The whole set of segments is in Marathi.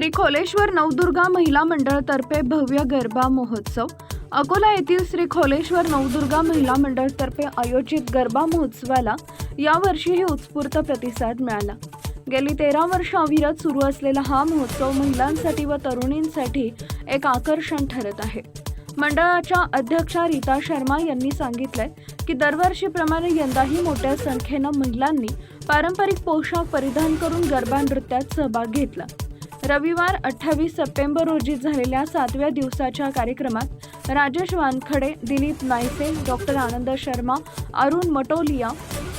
श्री खोलेश्वर नवदुर्गा महिला मंडळतर्फे भव्य गरबा महोत्सव. अकोला येथील श्री खोलेश्वर नवदुर्गा महिला मंडळतर्फे आयोजित गरबा महोत्सवाला यावर्षीही उत्स्फूर्त प्रतिसाद मिळाला. गेली तेरा वर्ष अविरत सुरू असलेला हा महोत्सव महिलांसाठी व तरुणींसाठी एक आकर्षण ठरत आहे. मंडळाच्या अध्यक्षा रीता शर्मा यांनी सांगितलंय की दरवर्षीप्रमाणे यंदाही मोठ्या संख्येनं महिलांनी पारंपरिक पोशाख परिधान करून गरबा नृत्यात सहभाग घेतला. रविवार अठ्ठावीस सप्टेंबर रोजी झालेल्या सातव्या दिवसाच्या कार्यक्रमात राजेश वानखडे दिलीप नायसे डॉक्टर आनंद शर्मा अरुण मटोलिया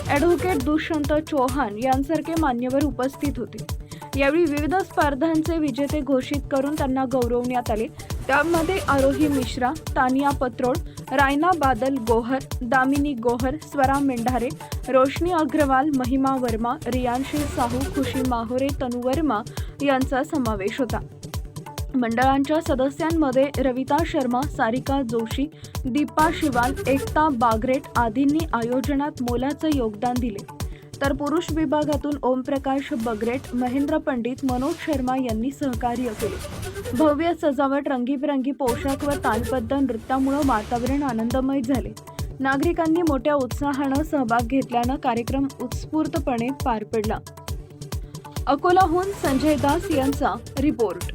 ॲडव्होकेट दुष्यंत चौहान यांसारखे मान्यवर उपस्थित होते. यावेळी विविध स्पर्धांचे विजेते घोषित करून त्यांना गौरवण्यात आले. त्यामध्ये आरोही मिश्रा तानिया पत्रोड रायना बादल गोहर दामिनी गोहर स्वरा मेंढारे रोशनी अग्रवाल महिमा वर्मा रियांशी साहू खुशी माहोरे तनु वर्मा यांचा समावेश होता. मंडळांच्या सदस्यांमध्ये रविता शर्मा सारिका जोशी दीपा शिवाल एकता बागरेट आदींनी आयोजनात मोलाचं योगदान दिले. तर पुरुष विभागातून ओमप्रकाश बगरेट महेंद्र पंडित मनोज शर्मा यांनी सहकार्य केले. भव्य सजावट रंगीबिरंगी पोशाख व तालबद्ध नृत्यामुळं वातावरण आनंदमय झाले. नागरिकांनी मोठ्या उत्साहानं सहभाग घेतल्यानं कार्यक्रम उत्स्फूर्तपणे पार पडला. अकोलाहून संजय दास यांचा रिपोर्ट.